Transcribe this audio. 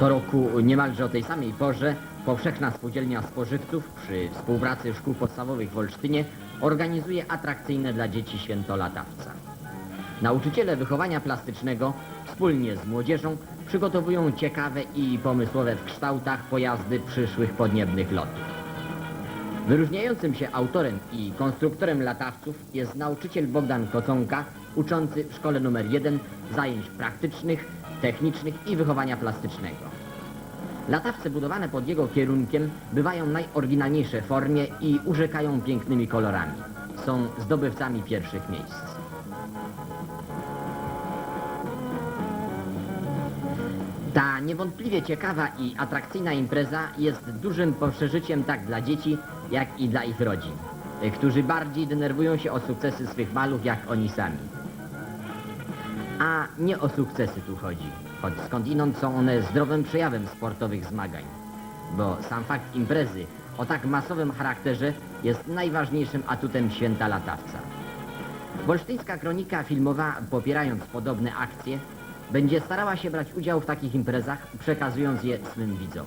Co roku niemalże o tej samej porze Powszechna Spółdzielnia Spożywców przy współpracy szkół podstawowych w Olsztynie organizuje atrakcyjne dla dzieci święto latawca. Nauczyciele wychowania plastycznego wspólnie z młodzieżą przygotowują ciekawe i pomysłowe w kształtach pojazdy przyszłych podniebnych lotów. Wyróżniającym się autorem i konstruktorem latawców jest nauczyciel Bogdan Koconka, uczący w szkole numer 1 zajęć praktycznych, technicznych i wychowania plastycznego. Latawce budowane pod jego kierunkiem bywają najoryginalniejsze w formie i urzekają pięknymi kolorami. Są zdobywcami pierwszych miejsc. Ta niewątpliwie ciekawa i atrakcyjna impreza jest dużym poszerzyciem tak dla dzieci, jak i dla ich rodzin, którzy bardziej denerwują się o sukcesy swych maluch, jak oni sami. A nie o sukcesy tu chodzi, choć skądinąd są one zdrowym przejawem sportowych zmagań, bo sam fakt imprezy o tak masowym charakterze jest najważniejszym atutem święta latawca. Wolsztyńska kronika filmowa, popierając podobne akcje, będzie starała się brać udział w takich imprezach, przekazując je swym widzom.